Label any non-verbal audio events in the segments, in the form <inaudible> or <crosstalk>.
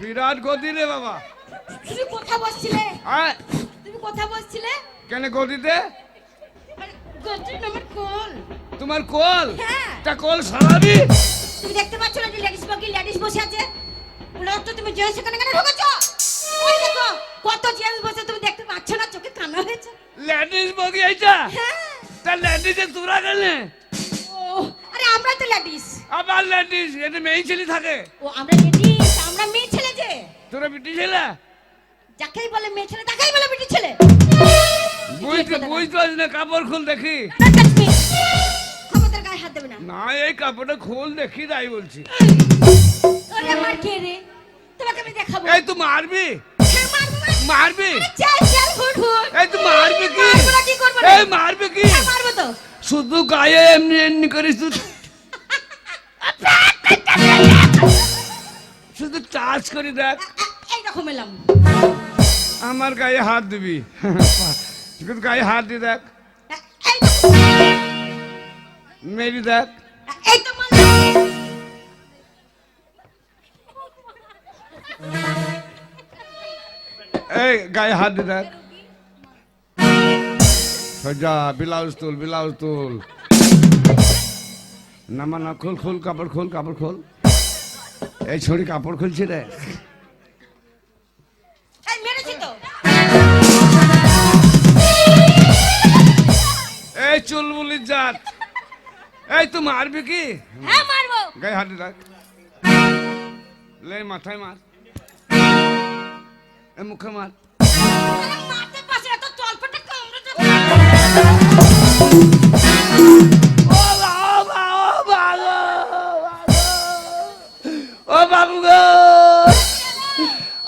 বিরাট গতি রে বাবা। তুমি কথা বলছিলে? আয়, তুমি কথা বলছিলে? কেন গতিতে? গতি কোন তোমার কল? হ্যাঁ। তা কল সারাবি? তুমি দেখতে পাচ্ছ না যে লেডিস বাকি লেডিস বসে আছে? ওনারা তো তুমি জেন্টস এখানে কেন ঢোকাচ্ছ ওই দেখো কত জেন্টস বসে তুমি দেখতে পাচ্ছ না চোখে কানা হয়েছে। লেডিস বগি এইটা? হ্যাঁ। তা লেডিসে তোরা গেলে আমরা তো লেডিস। আবার লেডিস এটা মেয়ে ছেলে থাকে। ও আমরা লেডিস আমরা মেয়ে ছেলে যে। তোরা বিটি ছেলে? যাকেই বলে মেয়ে ছেলে তাকেই বলে বেটি ছেলে। বুঝতে বুঝতে পারছি না কাপড় খুল দেখি। গায়ে হাত দেবে না। না এই কাপড়টা খোল দেখি তাই বলছি। ওরে আমার কে রে? তোমাকে আমি দেখাবো। এই তুই মারবি। হ্যাঁ, মারবো মানে। মারবি? চল চল হুট হুট এই তুই মারবি কি? এই মারবি কি? হ্যাঁ, মারবো তো। শুধু গায়ে এমনি এমনি করিস তুই শুধু চার্জ করে দেখ। এইরকম এলাম। আমার গায়ে হাত দিবি। শুধু গায়ে হাত দিয়ে দেখ। মেরি দেখ। এই এই গায়ে হাত দিয়ে দেখ। সজা ব্লাউজ তুল ব্লাউজ তুল। নামা না খোল খোল কাপড় খোল কাপড় খোল। এই ছড়ি কাপড় খুলছি রে। এই মেরেছি চুল বুলির জাত। এই তুই মারবি কি? হ্যাঁ মারবো। গায়ে হাত দিয়ে লে মাথায় মার। এ মুখে মার। মারতে তলপেটে কামড়ে বাবু গো!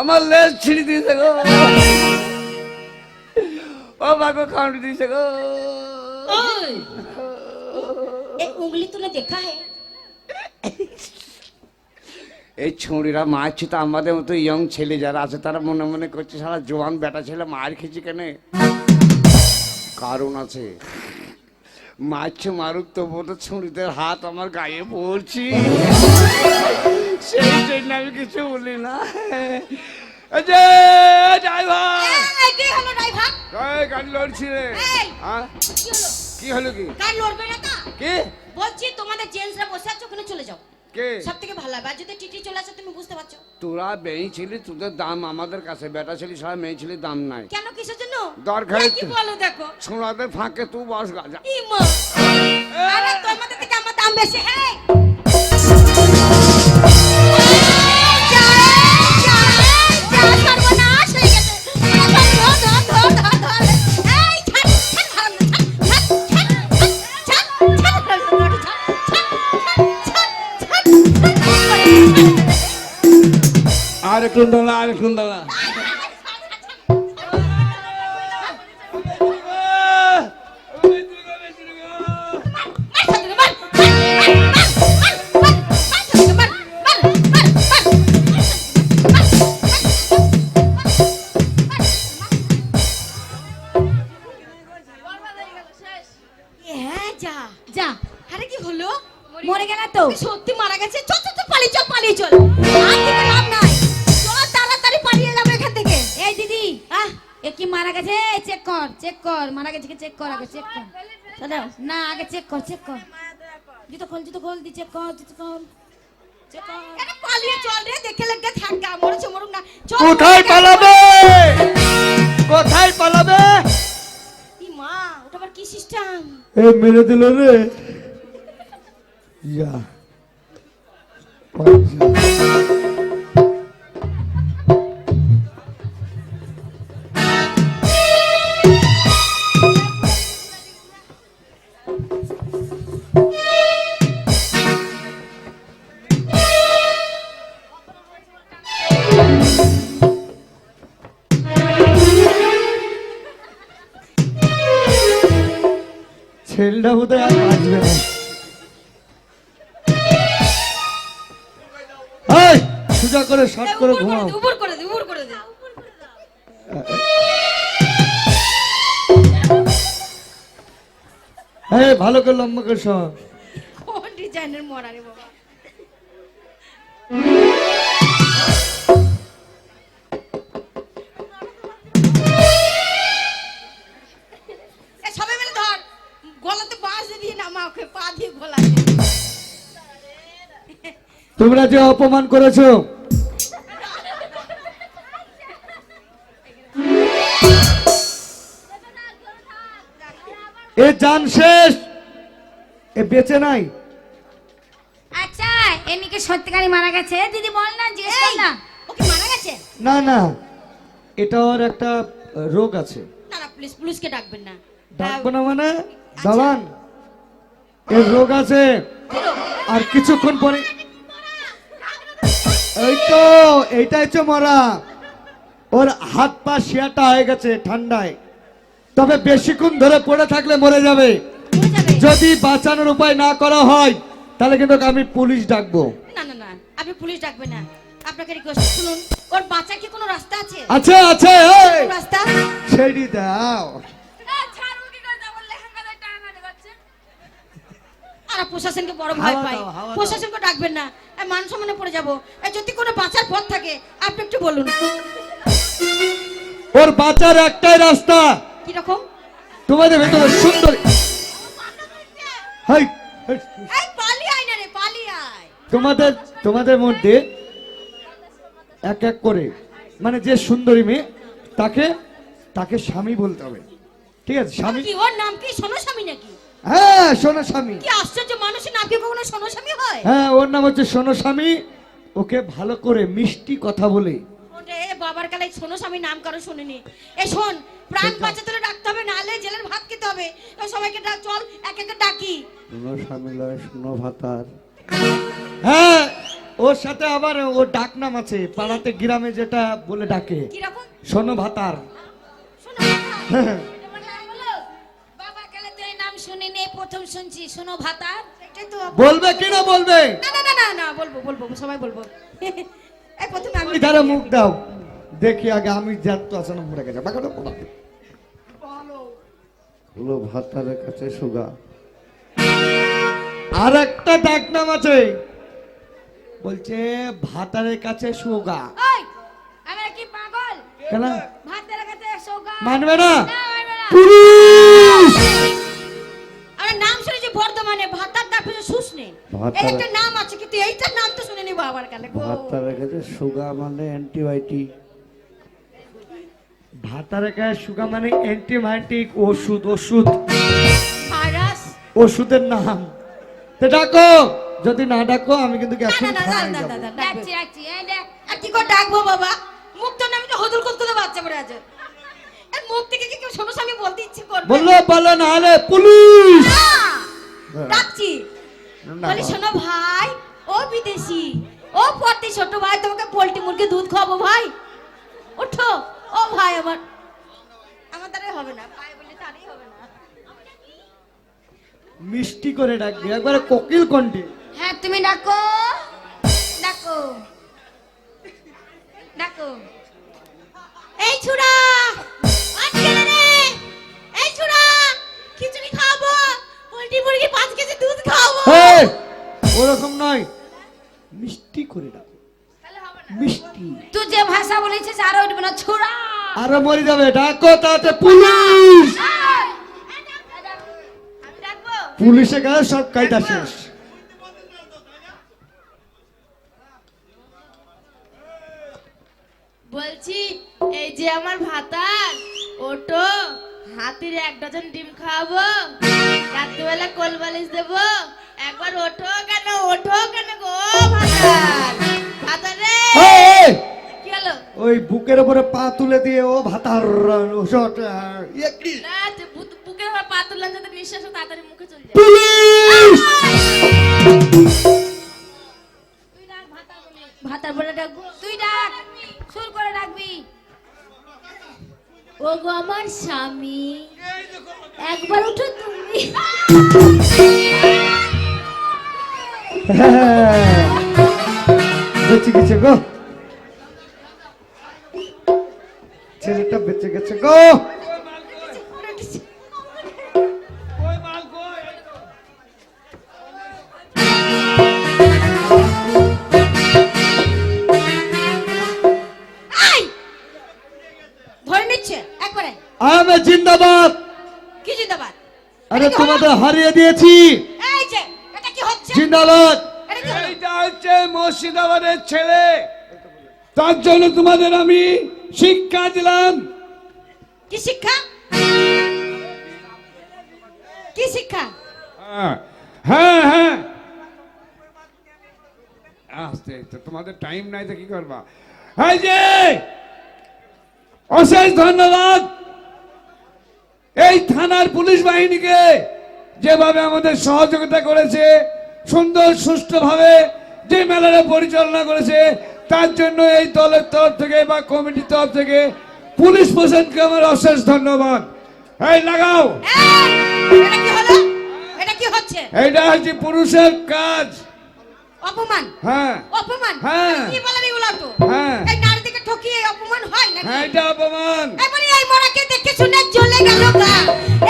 আমার লেজ ছিঁড়ে দিয়েছে গো! ও বাবু কামড়ে দিয়েছে গো! उंगली तूने देखा है এই ছুঁড়িরা মারছি তো আমাদের মতো ইয়ং ছেলে যারা আছে তারা মনে মনে করছে সারা জোয়ান বেটা ছেলে মার খেয়েছি কেন? কারণ আছে মারছে মারুক তবু তো ছুঁড়িদের হাত আমার গায়ে পড়ছি। সেই জন্য আমি কিছু বলি না। যে ড্রাইভার কি হলো ড্রাইভার এই গাড়ি লড়ছি রে। হ্যাঁ? কি হলো? কি হলো লড়বে না তা? কে? বলছি তোমাদের জেন্টসরা বসে আছে ওখানে চলে যাও। কে? সব থেকে ভালো হবে। যদি টিটি চলে আসে তুমি বুঝতে পারছ। তোরা মেয়ে ছিলি তোদের দাম আমাদের কাছে। বেটা ছিলি সারা মেয়ে ছিলি দাম নাই। কেন কিসের জন্য? দরকার কি বলো দেখো। ছোঁড়াদের ফাঁকে তুই বস গাজা। ই মা আরে থেকে আমার দাম বেশি এই দাঁড়া আর একটু হ্যাঁ যা। যা। আরে কি হলো? মরে গেল তো। সত্যি মারা গেছে চেক কর আগে চেক কর। দাদা না আগে চেক কর চেক কর। জুতো খোল জুতো খোল দি চেক কর জুতো খোল। চেক কর। আরে পালিয়ে চল রে দেখে লাগবে থাকা মরেছে মরুক না। চল। কোথায় পালাবে? কোথায় পালাবে? মা ওটা আবার কি সিস্টেম এ মেরে দিল রে। ইয়া। ছেলেটা বোধহয় আর বাঁচবে না। সোজা করে শর্ট করে ঘুমাও। উপর করে দে উপর করে দে। হ্যাঁ ভালো করে লম্বা করে সব ডিজাইনের মরারে মরা রে বাবা। ওকে পা দিয়ে গলা তোমরা যে অপমান করেছ। এ জান শেষ। এ বেঁচে নাই। আচ্ছা এমনিকে সত্যিকারই মারা গেছে। দিদি বল না জিজ্ঞেস কর না। ওকে মারা গেছে? না না এটা ওর একটা রোগ আছে। না না পুলিশ পুলিশকে ডাকবেন না। ডাকবো না মানে? দালান। এর রোগ আছে। আর কিছুক্ষণ পরে এই তো এইটাই হচ্ছে মরা। ওর হাত পা শিয়াটা হয়ে গেছে ঠান্ডায়। তবে বেশিক্ষণ ধরে পড়ে থাকলে মরে যাবে। যদি বাঁচানোর উপায় না করা হয় তাহলে কিন্তু আমি পুলিশ ডাকবো। না না না আপনি পুলিশ ডাকবেন না। আপনাকে রিকোয়েস্ট শুনুন ওর বাঁচার কি কোনো রাস্তা আছে? আছে আছে এই, রাস্তা ছেড়ে দাও। আর প্রশাসনকে বড় ভয় দাও। প্রশাসনকে ডাকবেন না। মান সম্মানে পড়ে যাব। যদি কোনো বাঁচার পথ থাকে আপনি একটু বলুন। ওর বাঁচার একটাই রাস্তা। কীরকম তোমাদের ভেতরে সুন্দর হাই। হাই। এই পালিয়ে আয় না রে পালিয়ে আয়। তোমাদের তোমাদের মধ্যে এক এক করে মানে যে সুন্দরী মেয়ে তাকে তাকে স্বামী বলতে হবে। ঠিক আছে স্বামী কি ওর নাম কি? সোনো স্বামী নাকি? হ্যাঁ সোনা স্বামী। কি আশ্চর্য মানুষের নাম কি কখনো সোনো স্বামী হয়? হ্যাঁ ওর নাম হচ্ছে সোনা স্বামী। ওকে ভালো করে মিষ্টি কথা বলে। ওরে বাবার কালে সোনো স্বামী নাম কারও শুনিনি। এ শোন প্রাণ বাঁচাতে হলে ডাকতে হবে নাহলে জেলের ভাত খেতে হবে। সবাইকে ডাক চল এক একটা ডাকি। সোনা স্বামী লয় সোনা ভাতার। হ্যাঁ ওর সাথে আবার ওর ডাক নাম আছে পাড়াতে গ্রামে যেটা বলে ডাকে। কীরকম? সোনো ভাতার। শোনো হ্যাঁ <laughs> বাবা গেলে তো এই নাম শুনিনি এই প্রথম শুনছি শোনো ভাতার বলবে কি না বলবে না না না না না বলব বলব সবাই বলব। <laughs> এই প্রথমে আমি ধারে মুখ দাও। দেখি আগে আমি না গেছে। বাকাটা বলো ভাতারের কাছে সুগা আর একটা ডাক নাম আছে। বলছে ভাতারের কাছে সুগা আমরা কি পাগল? কেন? ভাত কাছে সৌগা মানবে না? না, বর্ধমানে ভাতার তার পিছনে শুস নেই। ভাতার- একটা নাম আছে কিন্তু এইটার নাম তো শুনিনি বাবার কালে গো। ভাতারের কাছে সুগা মানে অ্যান্টিবায়োটিক ভাতারের কাছে সুগা মানে অ্যান্টিবায়োটিক ওষুধ ওষুধ। ভাইরাস। ওষুধের নাম। তো ডাকো যদি না ডাকো আমি কিন্তু না না না না না না ডাকছি ডাকছি এই দেখ আর কি করে ডাকবো বাবা? মুখ তো আমি তো হদুল করতে বাচ্চা পড়ে আছে। মুখ থেকে কি কেউ শোনো স্বামী বলতে ইচ্ছে করবে? বলল বলো না হলে পুলিশ! না। ডাকছি না, বলি শোনো ভাই ও বিদেশি ও পড়তে ছোট ভাই তোমাকে পোল্ট্রি মুরগি দুধ খাব ভাই। ওঠো। ও ভাই আমার আমার দ্বারাই হবে না ভাই বলে তারই হবে না। মিষ্টি করে ডাকবি একবারে কোকিল কণ্ঠে। হ্যাঁ তুমি ডাকো। ডাকো। ডাকো। এই ছুড়া মুরগি কেজি দুধ খাব এই, ওরকম নয়। মিষ্টি করে ডাকো। মিষ্টি। তুই যে ভাষা বলেছিস আর উঠবে না ছোড়া। আরও মরে যাবে। ডাকো তাতে পুলিশ। পুলিশে গেলে সব কায়দা শেষ। বলছি এই যে আমার ভাতার ওটো হাতির এক ডজন ডিম খাওয়াবো। রাত্রিবেলা কোল বালিশ দেবো। একবার ওঠো কেন? ওঠো কেন গো ভাতার? ভাতার রে! এই, এই, কি হলো? ওই বুকের উপরে পা তুলে দিয়ে ও ভাতার ওষুধ, আহ, ইয়ে? না বুকের আমার পা তুললাম যাতে নিঃশ্বাস তাড়াতাড়ি মুখে চলে যায়। পুলিশ! ভাতার বলে ডাকবো। ও আমার স্বামী। একবার উঠো তুমি। <laughs> বেঁচে গেছে গো। ছেলেটা বেঁচে গেছে গো। আজকে তোমাদের হারিয়ে দিয়েছি। এই যে এটা কি হচ্ছে? জিন্দাবাদ? এইটা হচ্ছে মুর্শিদাবাদের ছেলে। তার জন্য তোমাদের আমি শিক্ষা দিলাম। কি শিক্ষা? কি শিক্ষা? হ্যাঁ হ্যাঁ হ্যাঁ। আসতে তো তোমাদের টাইম নাই তো কি করবা? এই যে অশেষ ধন্যবাদ। এই থানার পুলিশ বাহিনীকে যেভাবে আমাদের সহযোগিতা করেছে সুন্দর সুষ্ঠুভাবে যে মেলাটা পরিচালনা করেছে তার জন্য এই দলের তরফ থেকে বা কমিটির তরফ থেকে পুলিশ প্রশাসনকে আমার অশেষ ধন্যবাদ। এই লাগাও। এটা কি হলো? এটা কি হচ্ছে? পুরুষের কাজ। অপমান? হ্যাঁ। অপমান? হ্যাঁ। হ্যাঁ। ঠকিয়ে অপমান হয় নাকি হ্যাঁ এটা অপমান এবারে এই মরাকে দেখে শুনে চলে গেল গা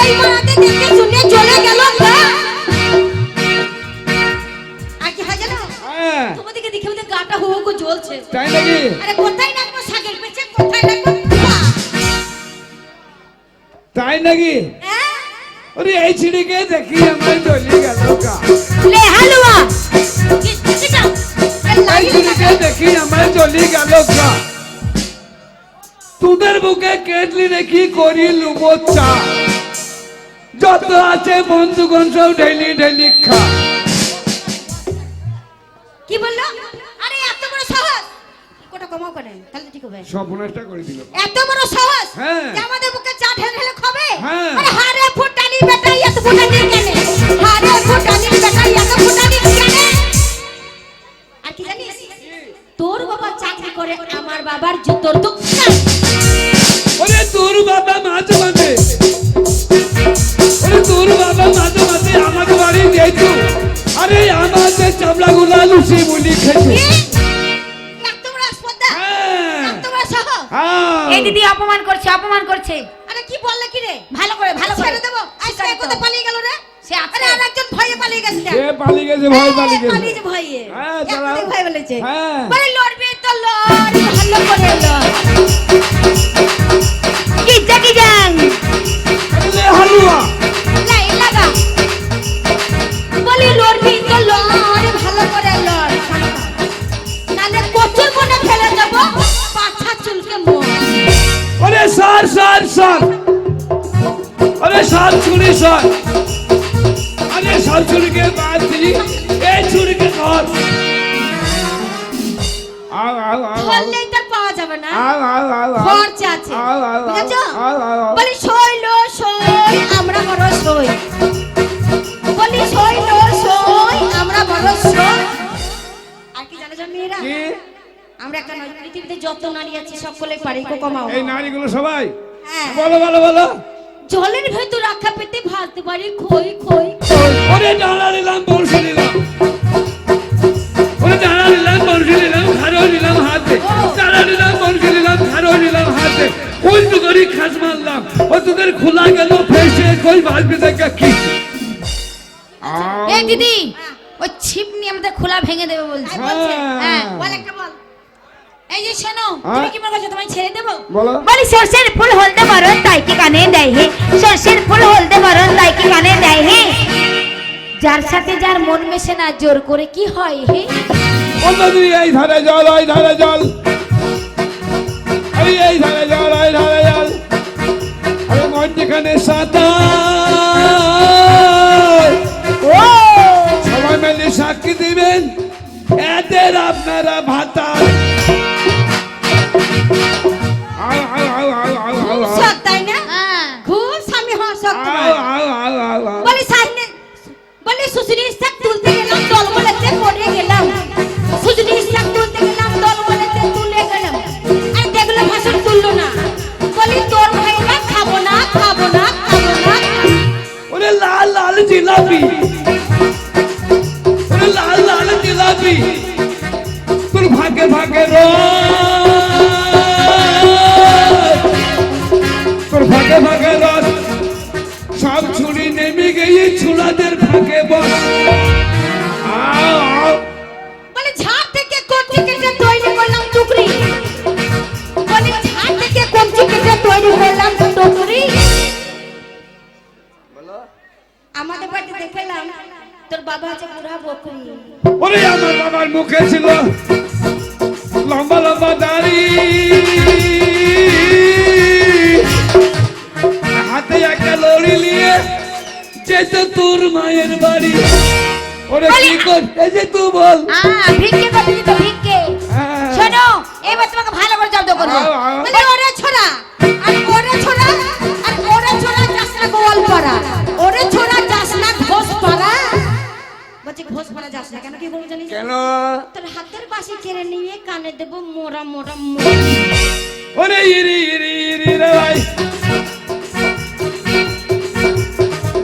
এই মরাকে দেখে শুনে চলে গেল গা হয় জানো হ্যাঁ তোমাদেরকে দেখে আমাদের গাটা হু হু জ্বলছে তাই নাকি আরে কোথায় রাখব শাকের পেছে কোথায় রাখব তাই নাকি হ্যাঁ? ওরে এই ছিড়িকে দেখি আমার চলে গেল গা লে হালুয়া এই ছিড়িকে দেখি আমার চলে গেল গা তোদের বুকে কেটলি নাকি করি লুবো চা যত আছে বন্ধুগণ সব ঢেলি ঢেলি খা। কি বলল? আরে এত বড় সাহস! কোটা কমাও করে তাহলে ঠিক হবে। স্বপ্নটা করে দিল। এত বড় সাহস হ্যাঁ। আমাদের বুকে চা ঢেলে ঢেলে খাবে? হ্যাঁ। আরে হারে ফুটানি বেটাই এত ফুটানি কেন? হারে ফুটানি বেটাই এত ফুটানি তোর বাবা চাকরি করে আমার বাবার জুতোর দোকান। ওরে তোর বাবা মাঝে মাঝে ওরে তোর বাবা মাঝে মাঝে আমাকে বাড়ি দিয়েছ। আরে আমাদের চামড়া গুলা লুচি মুলি খেয়েছে। হ্যাঁ। হ্যাঁ। এই দিদি অপমান করছে অপমান করছে। আরে কি বললে কি রে? ভালো করে ভালো করে। দেবো। আজকে কোথায় পালিয়ে গেল রে? সে আরে আরেকজন ভয়ে পালিয়ে গেছে সে পালিয়ে গেছে ভয় পালিয়ে গেছে। পালিয়েছে ভয়ে। হ্যাঁ চালাও ভয় বলেছে। হ্যাঁ। বলে লড়বি তো লড় ভালো করে লড়। কি জাগি যান লে হালুয়া। লাই লাগা বলি লড়বি তো লড় ভালো করে লড়। নালে কচুর মনে ফেলে দেবো পাছা চুলকে মোড় ওরে সর সর সর। আরে সর ছুরি সর। ছুরিকে এই ছুরিকে ধর। আও আও আও তার পাওয়া যাবে না। আও আও আও খরচা আছে। আও আও আও বুঝেছ? আও আও আও বলি শৈল সই আমরা বড় সই বলি শৈল সই আমরা বড় সই আর কি জানো মেয়েরা আমরা একটা নয় পৃথিবীতে যত নারী আছে সকলে পারি কমাও। এই নারীগুলো সবাই? হ্যাঁ। বলো বলো বলো। জলের ভেতর রাখা পেতে ভাজতে পারি খই খই ওরে ডানা নিলাম বলছি নিলাম ওরে ডানা নিলাম বলছি নিলাম খারো নিলাম হাতে ডানা নিলাম বলছি নিলাম খারো নিলাম হাতে উল্টো করি খাস মারলাম ও তোদের খোলা গেল ফেসে কই ভাজবি দেখা কি? এই দিদি ওই ছিপ নিয়ে আমাদের খোলা ভেঙে দেবে বলছে। হ্যাঁ। বল একটা বল। এই যে শোনো তুমি কি মনে তোমায় ছেড়ে দেবো? বলো। বলি সর্ষের ফুল হলদে বরণ তাই কি কানে দেয় হে? সর্ষের ফুল হলদে বরণ তাই কি কানে দেয় যার সাথে যার মন মেশে না জোর করে কি হয় হে? অন্য দিদি এই ধারে জল ওই ধারে জল। এই এই ধারে জল ওই ধারে জল। আরে মন যেখানে সাঁতার। ও! সবাই মিলে সাক্ষী দিবেন এদের আপনারা ভাতা বলি সুসুরি তোর বাবা আছে বুড়া বকরি ওরে আমার বাবার মুখে ছিল লম্বা লম্বা দাড়ি। হাতে একটা লড়ি নিয়ে যেত তোর মায়ের বাড়ি। ওরে কি কর এই যে তুই বল। ভিক্ষে করতে দিত ভিক্ষে। হ্যাঁ। শোনো এবার তোমাকে ভালো করে জব্দ করব। বলে ওরে ছোড়া আর ওরে ছোড়া আর ওরে ছোড়া না গোয়াল পাড়া। ওরে বলছি ঘোষ পাড়া যাস না কেন? কি বলব জানিস? কেন? তোর হাতের পাশে কেড়ে নিয়ে কানে দেবো মোরা মোরা মোরা। ওরে ইরি ইরি ইরি রে ভাই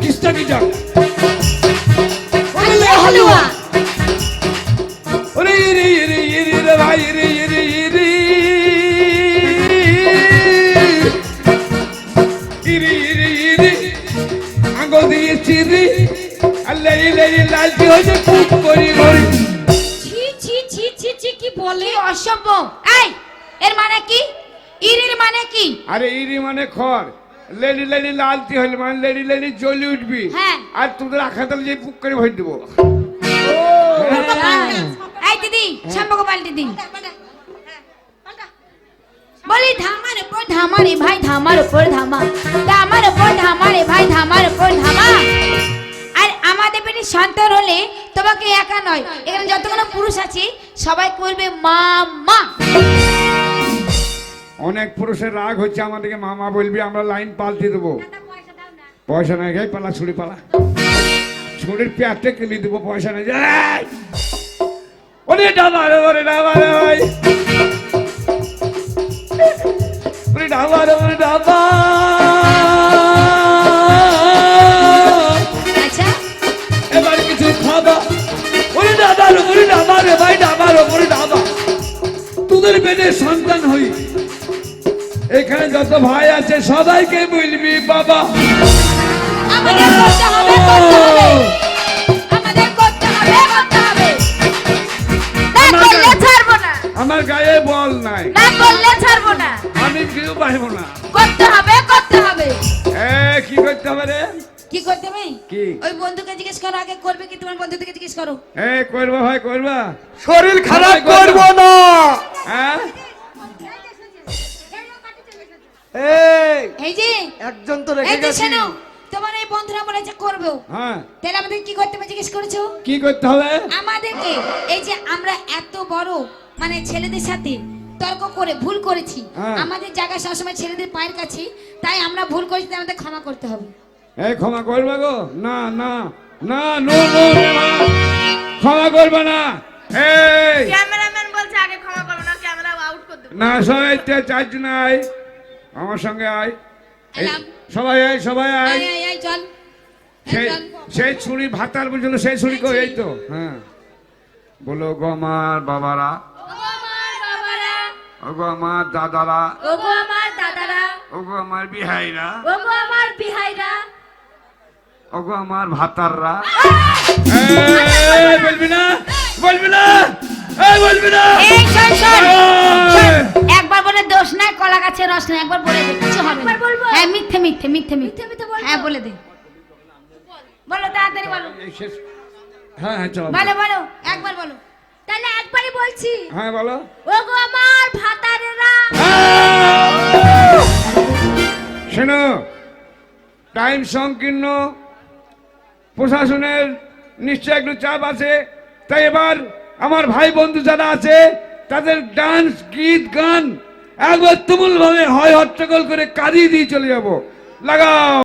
কিসটা কি যাও আল্লাহ লালটি হয়েছে খুব করি করি ছি ছি ছি ছি ছি কি বলে? অসভ্য? এই এর মানে কি? ইরির মানে কি? আরে ইরি মানে খড়। লেডি লেডি লালতি হইলে মানে লেডি লেডি জ্বলি উঠবি। হ্যাঁ। আর তোদের আখা তালে যে পুক করে ভর দেবো। এই দিদি সম্পর্ক পাল্টে দিন বলি ধামার উপর ধামা ভাই ধামার উপর ধামা। ধামার উপর ধামা ভাই ধামার উপর ধামা। পেটে সন্তান হলে তোমাকে একা নয়। এখানে যতগুলো পুরুষ আছে সবাই করবে মা মা। অনেক পুরুষের রাগ হচ্ছে আমাদেরকে মামা বলবি আমরা লাইন পাল্টে দেবো। পয়সা নাই গাই পালা ছুরি পালা। ছুরির পেটে কিনে দেবো পয়সা নাই। যাই ওরে ডাবা রে ওরে ডাবা রে ভাই। ওরে ডাবা রে ওরে ডাবা ওরে ডাবা তোদের পেটে সন্তান হই। এখানে যত ভাই আছে সবাইকে বলবি বাবা। আমাদের করতে হবে করতে হবে। আমাদের করতে হবে করতে হবে। না করলে ছাড়বো না। আমার গায়ে বল নাই। না করলে ছাড়বো না। আমি কিছু পাইব না। করতে হবে করতে হবে। এ কি করতে হবে রে? কি করতে হবে কি? ওই বন্ধুকে জিজ্ঞেস করো আগে করবে কি? তোমার বন্ধু থেকে জিজ্ঞেস করো। এ করবা ভাই করবা? শরীর খারাপ করবে। করব না। হ্যাঁ? এই এই যে একজন তো রেখে যে গেছি। শোনো তোমার এই বন্ধুরা বলেছে করবেও হ্যাঁ। তাহলে আমাদের কি করতে হবে জিজ্ঞেস করেছ? কি করতে হবে? আমাদেরকে এই যে আমরা এত বড় মানে ছেলেদের সাথে তর্ক করে ভুল করেছি। হ্যাঁ। আমাদের জায়গা সবসময় ছেলেদের পায়ের কাছে তাই আমরা ভুল করেছি আমাদের ক্ষমা করতে হবে। এই ক্ষমা করবে গো? না না না নো নো ক্ষমা করবে না। এই। ক্যামেরাম্যান বলছে আগে ক্ষমা করব না ক্যামেরা আউট করে দেবো। না সবাই তে- চারজন আয়। আমার সঙ্গে আয়। এই, সবাই আয় সবাই আয়। এই, চল। সেই সেই ছুরি ভাতার বুঝলো সেই ছুরি কই? এই তো হ্যাঁ। বলো গো আমার বাবারা। ওগো আমার বাবারা, ও গো আমার দাদারা। ওগো আমার দাদারা। ও গো আমার বিহাইরা। ওগো আমার বিহাইরা। ও গো আমার ভাতাররা। বলবি না? বলবি না? এই বলবি না? একবার বলে দোষ নাই কলা গাছের রস নাই একবার বলে দে কিছু হবে না। হ্যাঁ মিথ্যে মিথ্যে মিথ্যে মিথ্যে। হ্যাঁ বলে দে। বলো তাড়াতাড়ি বলো। এই শেষ। হ্যাঁ হ্যাঁ চলো। বলো বলো একবার বলো। তাহলে একবারই বলছি। হ্যাঁ বলো। ওগো আমার ভাতারেরা। শোনো টাইম সংকীর্ণ প্রশাসনের নিশ্চয় একটু চাপ আছে। তাই এবার আমার ভাই বন্ধু যারা আছে, তাদের ডান্স, গীত, গান একবার তুমুল ভাবে হয় হট্টগোল করে কাঁদিয়ে দিয়ে চলে যাব। লাগাও।